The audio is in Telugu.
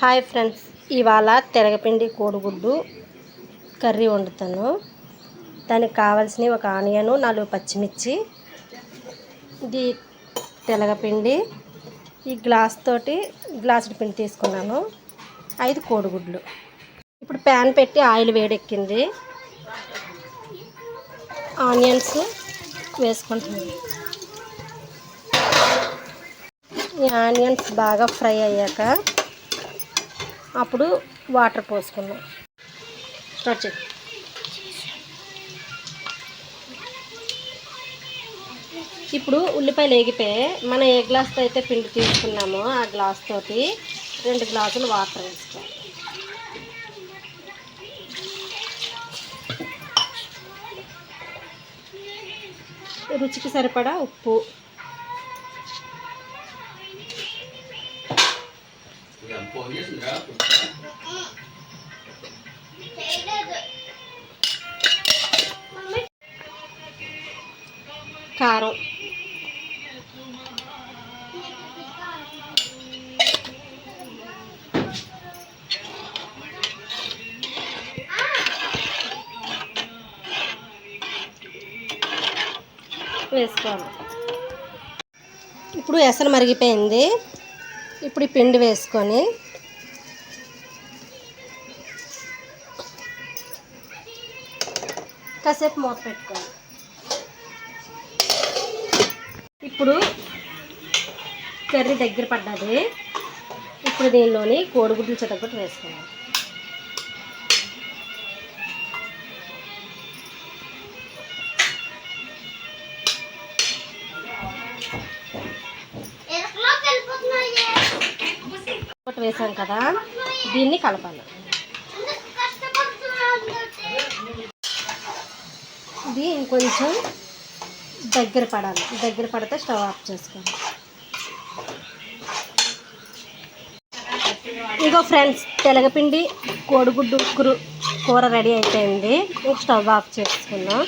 హాయ్ ఫ్రెండ్స్ ఇవాళ తెలగపిండి కోడిగుడ్డు కర్రీ వండుతాను. దానికి కావాల్సినవి ఒక ఆనియను నాలుగు పచ్చిమిర్చి ఇది తెలగపిండి ఈ గ్లాస్ తోటి గ్లాసుడు పిండి తీసుకున్నాను. ఐదు కోడిగుడ్లు. ఇప్పుడు ప్యాన్ పెట్టి ఆయిల్ వేడెక్కింది. ఆనియన్స్ వేసుకుంటున్నాను. ఈ ఆనియన్స్ బాగా ఫ్రై అయ్యాక అప్పుడు వాటర్ పోసుకున్నాం. స్టార్ట్ చేయి. ఇప్పుడు ఉల్లిపాయలు వేగిపోయి మనం ఏ గ్లాస్తో అయితే పిండి తీసుకున్నామో ఆ గ్లాస్ తోటి రెండు గ్లాసులు వాటర్ వేసుకోవాలి. రుచికి సరిపడా ఉప్పు. కారం. వేసుకోవాలి. ఇప్పుడు ఎసలు మరిగిపోయింది. ఇప్పుడు ఈ పిండి వేసుకొని కాసేపు మూత పెట్టుకోవాలి. ఇప్పుడు కర్రీ దగ్గర పడ్డది. ఇప్పుడు దీనిలోని కోడిగుడ్లు చితగొట్టి వేసుకోవాలి. ఒకటి వేసాం కదా దీన్ని కలపాలి. ఇది ఇంకొంచెం దగ్గర పడాలి. దగ్గర పడితే స్టవ్ ఆఫ్ చేసుకోవాలి. ఇంకో ఫ్రెండ్స్ తెలగపిండి కోడిగుడ్డు కూర రెడీ అయిపోయింది. స్టవ్ ఆఫ్ చేసుకున్నాం